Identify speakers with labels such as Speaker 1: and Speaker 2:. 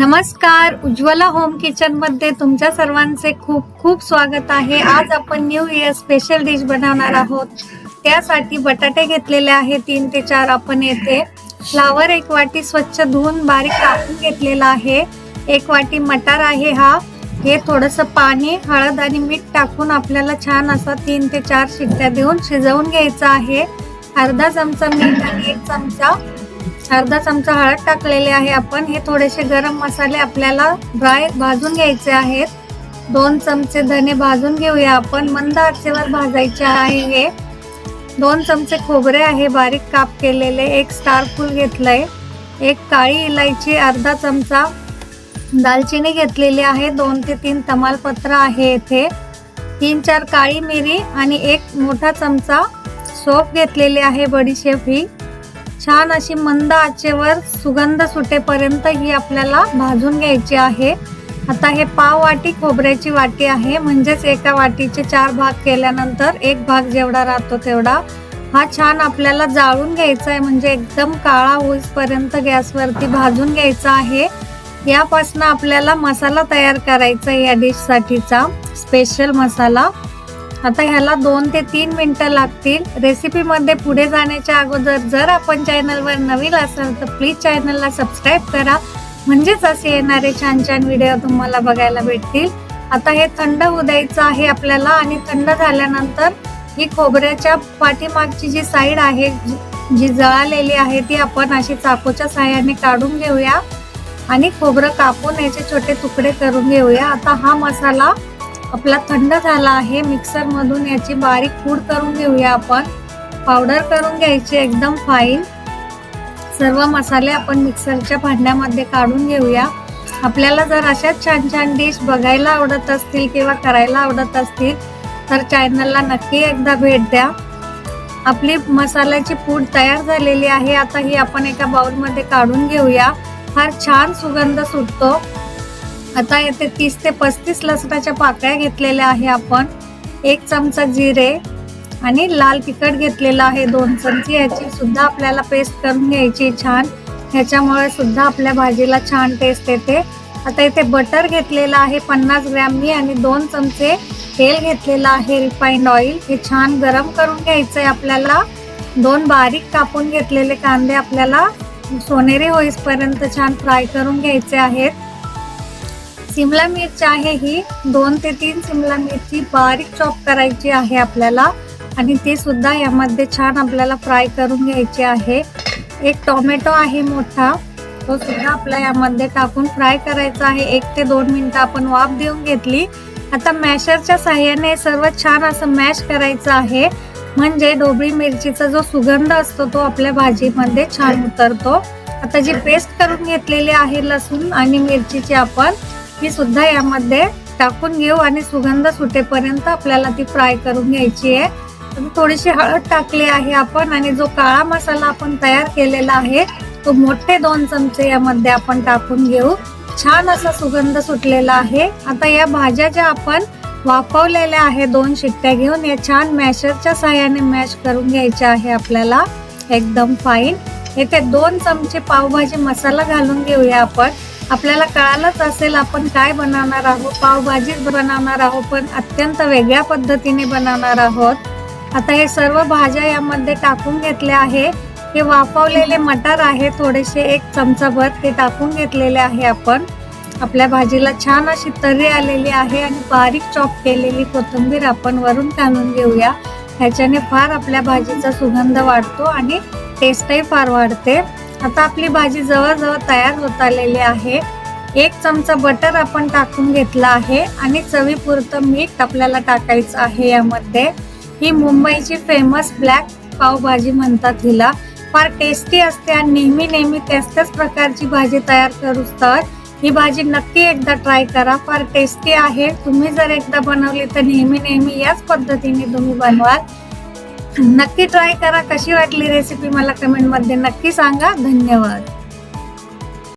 Speaker 1: नमस्कार. उज्ज्वला होम किचनमध्ये तुमच्या सर्वांचे खूप खूप स्वागत आहे. आज आपण न्यू इयर स्पेशल डिश बनवणार आहोत. त्यासाठी बटाटे घेतलेले आहे तीन ते चार आपण येथे. फ्लावर एक वाटी स्वच्छ धुवून बारीक कापून घेतलेला आहे. एक वाटी मटार आहे हा. हे थोडंसं पाणी हळद आणि मीठ टाकून आपल्याला छान असा तीन ते चार शिट्ट्या देऊन शिजवून घ्यायचं आहे. अर्धा चमचा मीठ आणि एक चमचा अर्धा चमचा हळद टाकलेले आहे आपण. हे थोडेसे गरम मसाले आपल्याला ड्राय भाजून घ्यायचे आहेत. दोन चमचे धने भाजून घेऊया आपण. मंद आचेवर भाजायचे आहे हे. दोन चमचे खोबरे आहे बारीक काप केलेले. एक स्टार फूल घेतलंय. एक काळी इलायची अर्धा चमचा दालचिनी घेतलेली आहे. दोन ते तीन तमालपत्र आहे येथे तीन चार काळी मिरी आणि एक मोठा चमचा सोप घेतलेली आहे बडीशेप ही. छान अशी मंद आचेवर सुगंध सुटेपर्यंत ही आपल्याला भाजून घ्यायची आहे. आता हे पाव वाटी खोबऱ्याची वाटी आहे. म्हणजेच एका वाटीचे चार भाग केल्यानंतर एक भाग जेवढा राहतो तेवढा. हा छान आपल्याला जाळून घ्यायचा आहे. म्हणजे एकदम काळा होईपर्यंत गॅसवरती भाजून घ्यायचा आहे. यापासून आपल्याला मसाला तयार करायचा आहे या डिशसाठीचा. स्पेशल मसाला. आता ह्याला दोन ते तीन मिनिटं लागतील. रेसिपीमध्ये पुढे जाण्याच्या अगोदर जर आपण चॅनलवर नवीन असाल तर प्लीज चॅनलला सबस्क्राईब करा. म्हणजेच असे येणारे छान छान व्हिडिओ तुम्हाला बघायला भेटतील. आता हे थंड होऊ द्यायचं आहे आपल्याला आणि थंड झाल्यानंतर ही खोबऱ्याच्या पाठीमागची जी साईड आहे जी- जी जळालेली आहे ती आपण अशी चाकूच्या साह्याने काढून घेऊया. आणि खोबरं कापून याचे छोटे तुकडे करून घेऊया. आता हा मसाला आपला थंड झाला आहे मिक्सर मधून याची बारीक पूड करून घेऊया आपण. पावडर करून घ्यायची एकदम फाईन सर्व मसाले आपण मिक्सरच्या भांड्यामध्ये काढून घेऊया. आपल्याला जर अशाच छान छान डिश बघायला आवडत असतील किंवा करायला आवडत असतील तर चॅनलला नक्की एकदा भेट द्या. आपली मसाल्याची पूड तयार झालेली आहे. आता ही आपण एका बाउलमध्ये काढून घेऊया. फार छान सुगंध सुटतो. आता येथे तीस ते पस्तीस लसणाच्या पाकळ्या घेतलेल्या आहे आपण. एक चमचा जिरे आणि लाल तिखट घेतलेलं आहे. दोन चमचे याची सुद्धा आपल्याला पेस्ट करून घ्यायची छान. ह्याच्यामुळे सुद्धा आपल्या भाजीला छान टेस्ट येते. आता इथे बटर घेतलेलं आहे पन्नास ग्रॅमनी आणि दोन चमचे तेल घेतलेलं आहे रिफाईंड ऑइल हे छान गरम करून घ्यायचंय आपल्याला. दोन बारीक कापून घेतलेले कांदे आपल्याला सोनेरी होईपर्यंत छान फ्राय करून घ्यायचे आहेत. सिमला मिरची आहे ही. दोन ते तीन सिमला मिरची बारीक चॉप करायची आहे आपल्याला. आणि ती सुद्धा यामध्ये छान आपल्याला फ्राय करून घ्यायची आहे. एक टोमॅटो आहे मोठा. तो सुद्धा आपला यामध्ये टाकून फ्राय करायचा आहे. एक ते दोन मिनिटं आपण वाफ देऊन घेतली. आता मॅशरच्या साह्याने सर्व छान असं मॅश करायचं आहे. म्हणजे ढोबळी मिरचीचा जो सुगंध असतो तो आपल्या भाजीमध्ये छान उतरतो. आता जी पेस्ट करून घेतलेली आहे लसूण आणि मिरचीची आपण ही सुद्धा यामध्ये टाकून घेऊ आणि सुगंध सुटेपर्यंत आपल्याला ती फ्राय करून घ्यायची आहे. थोडीशी हळद टाकली आहे आपण आणि जो काळा मसाला आपण तयार केलेला आहे तो मोठे दोन चमचे यामध्ये आपण टाकून घेऊ. छान असा सुगंध सुटलेला आहे. आता या भाज्या ज्या आपण वाफवलेल्या आहे दोन शिट्ट्या घेऊन या छान मॅशरच्या सहाय्याने मॅश करून घ्यायच्या आहे आपल्याला. एकदम फाईन येथे दोन चमचे पावभाजी मसाला घालून घेऊया आपण. आपल्याला कळालंच असेल आपण काय बनवणार आहोत पावभाजीच बनवणार आहोत पण अत्यंत वेगळ्या पद्धतीने बनवणार आहोत. आता हे सर्व भाज्या यामध्ये टाकून घेतल्या आहे. हे वाफवलेले मटार आहे थोडेसे एक चमचाभर ते टाकून घेतलेले आहे आपण. आपल्या भाजीला छान अशी तर्री आलेली आहे आणि बारीक चॉप केलेली कोथिंबीर आपण वरून घालून घेऊया. ह्याच्याने फार आपल्या भाजीचा सुगंध वाढतो आणि टेस्टही फार वाढते. आता आपली भाजी जवळजवळ तयार होत आलेली आहे. एक चमचा बटर आपण टाकून घेतला आहे आणि चवीपुरतं मीठ आपल्याला टाकायचं आहे यामध्ये. ही मुंबईची फेमस ब्लॅक पावभाजी म्हणतात हिला. फार टेस्टी असते आणि नेहमी नेहमी त्याच त्याच प्रकारची भाजी तयार करूच तर ही भाजी नक्की एकदा ट्राय करा. फार टेस्टी आहे. तुम्ही जर एकदा बनवली तर नेहमी नेहमी याच पद्धतीने तुम्ही बनवाल. नक्की ट्राय करा. कशी वाटली रेसिपी मला कमेंटमध्ये नक्की सांगा. धन्यवाद.